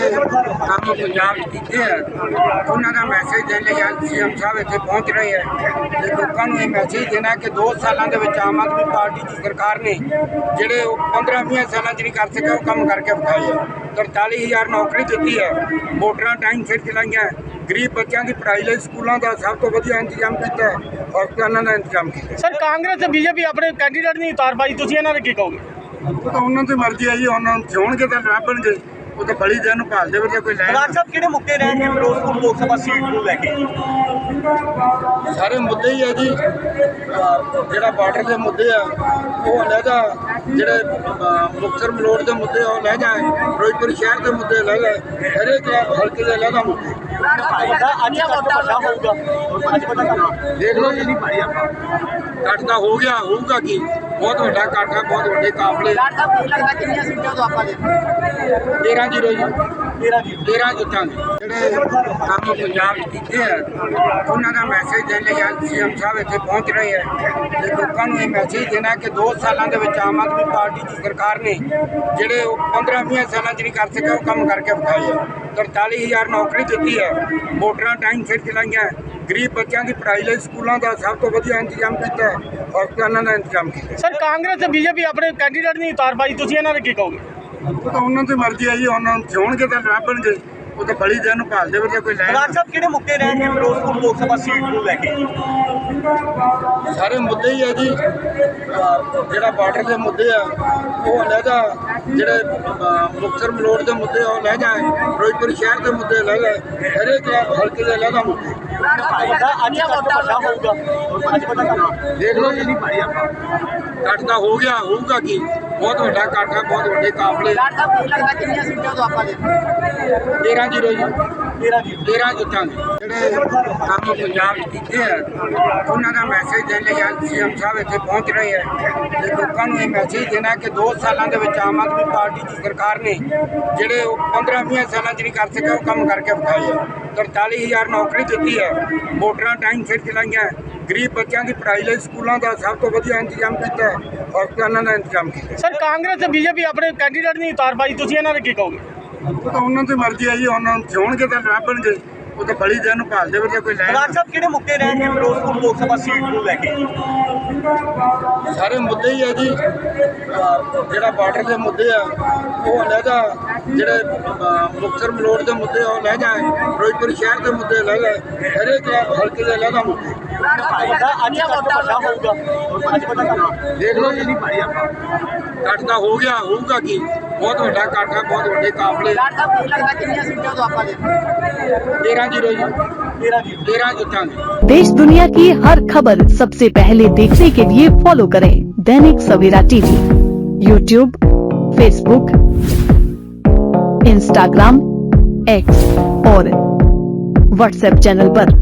ਕੰਮ ਪੰਜਾਬ 'ਚ ਕੀਤੇ ਆ। ਉਹਨਾਂ ਦਾ ਮੈਸੇਜ ਦੇਣ ਲਈ ਅੱਜ ਸੀਐਮ ਸਾਹਿਬ ਇੱਥੇ ਪਹੁੰਚ ਰਹੇ ਹੈ ਤੇ ਲੋਕਾਂ ਨੂੰ ਇਹ ਮੈਸੇਜ ਦੇਣਾ ਕਿ 2 ਸਾਲਾਂ ਦੇ ਵਿੱਚ ਆਮ ਆਦਮੀ ਪਾਰਟੀ ਦੀ ਸਰਕਾਰ ਨੇ ਜਿਹੜੇ ਉਹ 15-20 ਸਾਲਾਂ 'ਚ ਨਹੀਂ ਕਰ ਸਕੇ ਉਹ ਕੰਮ ਕਰਕੇ ਵਿਖਾਏ ਆ। 43000 ਨੌਕਰੀ ਦਿੱਤੀ ਹੈ ਮੋਟਰਾਂ ਟਾਈਮ ਸਿਰ ਚਲਾਈਆਂ। ਗਰੀਬ ਬੱਚਿਆਂ ਦੀ ਪੜ੍ਹਾਈ ਲਈ ਸਕੂਲਾਂ ਦਾ ਸਭ ਤੋਂ ਵਧੀਆ ਇੰਤਜ਼ਾਮ ਕੀਤਾ ਹੈ। ਹਸਪਤਾਲਾਂ ਦਾ ਇੰਤਜ਼ਾਮ ਕੀਤਾ ਹੈ। ਸਰ ਕਾਂਗਰਸ ਤੇ ਬੀਜੇਪੀ ਆਪਣੇ ਕੈਂਡੀਡੇਟ ਨਹੀਂ ਉਤਾਰ ਪਾਈ। ਤੁਸੀਂ ਇਹਨਾਂ ਦੇ ਕੀ ਕਹੋਗੇ? ਉਹ ਤਾਂ ਉਹਨਾਂ ਦੀ ਮਰਜ਼ੀ ਹੈ ਜੀ। ਉਹਨਾਂ ਨੂੰ ਚੋਣਗੇ ਤਾਂ ਲੱਭਣਗੇ ਤਾਂ ਬਲੀ ਦੇਣ ਨੂੰ ਭਾਲਦੇ ਵਜੇ ਕੋਈ ਲੈਣ। ਰਾਜ ਸਾਹਿਬ ਕਿਹੜੇ ਮੁੱਦੇ ਰਹਿਣਗੇ ਫਿਰੋਜ਼ਪੁਰ ਲੋਕ ਸਭਾ ਸੀਟ ਨੂੰ ਲੈ ਕੇ? ਸਾਰੇ ਮੁੱਦੇ ਹੀ ਹੈ ਜੀ। ਜਿਹੜਾ ਬਾਰਡਰ ਦੇ ਮੁੱਦੇ ਆ ਉਹ ਅਲੱਗਾ ਜਿਹੜੇ ਮੁਕਤਸਰ ਮਲੋੜ ਦੇ ਮੁੱਦੇ ਆ ਉਹ ਲੈ ਜਾਏ ਫਿਰੋਜ਼ਪੁਰ ਸ਼ਹਿਰ ਦੇ ਮੁੱਦੇ ਲੈ ਜਾਏ ਹਰੇਕ ਹਲਕੇ ਦੇ ਅਲੱਗਾ ਮੁੱਦੇ। ਦੇਖ ਲਓ ਜੀ। ਤਾਂ ਹੋ ਗਿਆ ਹੋਊਗਾ ਕੀ? ਬਹੁਤ ਵੱਡਾ ਕੱਟ ਹੈ ਬਹੁਤ ਵੱਡੇ ਕਾਫਲੇ। ਡਾਕਟਰ ਸਾਹਿਬ ਕੀ ਲੱਗਦਾ ਕਿੰਨੀਆਂ ਸੀਟਾਂ ਤੋਂ ਆਪਾਂ ਜਿੱਤਾਂਗੇ 13 ਜ਼ੀਰੋ ਜੀ। ਤੇਰਾ ਜੀ 13 ਜਿੱਤਾਂਗੇ ਜਿਹੜੇ ਕੰਮ ਪੰਜਾਬ 'ਚ ਕੀਤੇ ਆ ਉਹਨਾਂ ਦਾ ਮੈਸੇਜ ਦੇਣ ਲਈ ਸੀਐਮ ਸਾਹਿਬ ਇੱਥੇ ਪਹੁੰਚ ਰਹੇ ਹੈ ਤੇ ਲੋਕਾਂ ਨੂੰ ਇਹ ਮੈਸੇਜ ਦੇਣਾ ਕਿ 2 ਸਾਲਾਂ ਦੇ ਵਿੱਚ ਆਮ ਆਦਮੀ ਪਾਰਟੀ ਦੀ ਸਰਕਾਰ ਨੇ ਜਿਹੜੇ ਉਹ 15-20 ਸਾਲਾਂ 'ਚ ਨਹੀਂ ਕਰ ਸਕੇ ਉਹ ਕੰਮ ਕਰਕੇ ਵਿਖਾਏ ਆ। 43000 ਨੌਕਰੀ ਦਿੱਤੀ ਹੈ ਮੋਟਰਾਂ ਟਾਈਮ ਸਿਰ ਚਲਾਈਆਂ। ਗਰੀਬ ਬੱਚਿਆਂ ਦੀ ਪੜ੍ਹਾਈ ਲਈ ਸਕੂਲਾਂ ਦਾ ਸਭ ਤੋਂ ਵਧੀਆ ਇੰਤਜ਼ਾਮ ਕੀਤਾ ਹੈ ਹਸਪਤਾਲਾਂ ਦਾ ਇੰਤਜ਼ਾਮ ਕੀਤਾ। ਹੈ। ਸਰ ਕਾਂਗਰਸ ਤੇ ਬੀਜੇਪੀ ਆਪਣੇ ਕੈਂਡੀਡੇਟ ਨਹੀਂ ਉਤਾਰ ਪਾਈ ਤੁਸੀਂ ਇਹਨਾਂ ਦੇ ਕੀ ਕਹੋਗੇ? ਉਹ ਤਾਂ ਉਹਨਾਂ ਦੀ ਮਰਜ਼ੀ ਹੈ ਜੀ ਉਹਨਾਂ ਨੂੰ ਚੋਣਗੇ ਤਾਂ ਲੱਭਣਗੇ ਉਹ ਤਾਂ ਬਲੀ ਦੇਣ ਨੂੰ ਭਾਲਦੇ ਵਜੇ ਕੋਈ ਲੈਣ ਰਾਜ ਸਾਹਿਬ ਕਿਹੜੇ ਮੁੱਦੇ ਰਹਿਣਗੇ ਫਿਰੋਜ਼ਪੁਰ ਲੋਕ ਸਭਾ ਸੀਟ ਨੂੰ ਲੈ ਕੇ? ਸਾਰੇ ਮੁੱਦੇ ਹੀ ਹੈ ਜੀ। ਜਿਹੜਾ ਬਾਰਡਰ ਦੇ ਮੁੱਦੇ ਆ ਉਹ ਅਲੱਗਾ ਜਿਹੜੇ ਮੁਕਤਸਰ ਮਲੋੜ ਦੇ ਮੁੱਦੇ ਆ ਉਹ ਲੈ ਜਾਏ ਫਿਰੋਜ਼ਪੁਰ ਸ਼ਹਿਰ ਦੇ ਮੁੱਦੇ ਲੈ ਜਾਏ ਹਰੇਕ ਹਲਕੇ ਦੇ ਅਲੱਗਾ ਮੁੱਦੇ। ਅੱਜ ਕੱਟ ਵੱਡਾ ਹੋਊਗਾ ਅੱਜ ਪਤਾ ਕੱਟ ਤਾਂ ਹੋ ਗਿਆ ਹੋਊਗਾ ਕੀ ਬਹੁਤ ਵੱਡਾ ਕੱਟ ਹੈ ਬਹੁਤ ਵੱਡੇ ਕਾਫਲੇ। ਡਾਕਟਰ ਸਾਹਿਬ ਕੀ ਲੱਗਦਾ ਕਿੰਨੀਆਂ ਸੀਟਾਂ ਤੋਂ ਆਪਾਂ ਜਿੱਤਾਂਗੇ 13 ਜ਼ੀਰੋ ਜੀ। ਤੇਰਾ ਜੀ 13 ਜਿੱਤਾਂਗੇ ਜਿਹੜੇ ਕੰਮ ਪੰਜਾਬ ਕੀਤੇ ਆ ਉਹਨਾਂ ਦਾ ਮੈਸੇਜ ਦੇਣ ਲਈ ਸੀਐਮ ਸਾਹਿਬ ਇੱਥੇ ਪਹੁੰਚ ਰਹੇ ਹੈ ਤੇ ਲੋਕਾਂ ਨੂੰ ਇਹ ਮੈਸੇਜ ਦੇਣਾ ਕਿ 2 ਸਾਲਾਂ ਦੇ ਵਿੱਚ ਆਮ ਆਦਮੀ ਪਾਰਟੀ ਦੀ ਸਰਕਾਰ ਨੇ ਜਿਹੜੇ ਉਹ 15-20 ਸਾਲਾਂ 'ਚ ਨਹੀਂ ਕਰ ਸਕੇ ਉਹ ਕੰਮ ਕਰਕੇ ਵਿਖਾਏ ਆ। 43000 ਨੌਕਰੀ ਦਿੱਤੀ ਹੈ ਮੋਟਰਾਂ ਟਾਈਮ ਸਿਰ ਚਲਾਈਆਂ। ਗਰੀਬ ਬੱਚਿਆਂ ਦੀ ਪੜ੍ਹਾਈ ਲਈ ਸਕੂਲਾਂ ਦਾ ਸਭ ਤੋਂ ਵਧੀਆ ਇੰਤਜ਼ਾਮ ਕੀਤਾ ਹੈ ਹਸਪਤਾਲਾਂ ਦਾ ਇੰਤਜ਼ਾਮ ਕੀਤਾ। ਹੈ। ਸਰ ਕਾਂਗਰਸ ਤੇ ਬੀਜੇਪੀ ਆਪਣੇ ਕੈਂਡੀਡੇਟ ਨਹੀਂ ਉਤਾਰ ਪਾਈ ਤੁਸੀਂ ਇਹਨਾਂ ਦੇ ਕੀ ਕਹੋਗੇ? ਉਹ ਤਾਂ ਉਹਨਾਂ ਦੀ ਮਰਜ਼ੀ ਹੈ ਜੀ ਉਹਨਾਂ ਨੂੰ ਚੋਣਗੇ ਤਾਂ ਲੱਭਣਗੇ ਉਹ ਤਾਂ ਬਲੀ ਦੇਣ ਨੂੰ ਭਾਲਦੇ ਵਜੇ ਕੋਈ ਲੈਣ ਰਾਜ ਸਾਹਿਬ ਕਿਹੜੇ ਮੁੱਦੇ ਰਹਿਣਗੇ ਫਿਰੋਜ਼ਪੁਰ ਲੋਕ ਸਭਾ ਸੀਟ ਨੂੰ ਲੈ ਕੇ? ਸਾਰੇ ਮੁੱਦੇ ਹੀ ਹੈ ਜੀ। ਜਿਹੜਾ ਬਾਰਡਰ ਦੇ ਮੁੱਦੇ ਆ ਉਹ ਅਲੱਗਾ ਜਿਹੜੇ ਮੁਕਤਸਰ ਮਲੋੜ ਦੇ ਮੁੱਦੇ ਆ ਉਹ ਲੈ ਜਾਏ ਫਿਰੋਜ਼ਪੁਰ ਸ਼ਹਿਰ ਦੇ ਮੁੱਦੇ ਲੈ ਜਾਏ ਹਰੇਕ ਹਲਕੇ ਦੇ ਅਲੱਗਾ ਮੁੱਦੇ। ਅੱਜ ਕੱਟ ਵੱਡਾ ਹੋਊਗਾ ਅੱਜ ਪਤਾ ਕਰਨਾ ਦੇਖ ਲਓ ਜੀ ਕੱਟ ਤਾਂ ਹੋ ਗਿਆ ਹੋਊਗਾ ਕੀ ਬਹੁਤ ਵੱਡਾ ਕੱਟ ਹੈ ਬਹੁਤ ਵੱਡੇ ਕਾਫਲੇ ਡਾਕਟਰ ਸਾਹਿਬ ਕੀ ਲੱਗਦਾ ਕਿੰਨੀਆਂ ਸੀਟਾਂ ਤੋਂ ਆਪਾਂ ਜਿੱਤਾਂਗੇ 13 ਜ਼ੀਰੋ ਜੀ ਤੇਰਾ ਜੀ 13 ਜਿੱਤਾਂਗੇ देश दुनिया की हर खबर सबसे पहले देखने के लिए फॉलो करें Dainik Savera TV YouTube Facebook Instagram X और व्हाट्सएप चैनल पर।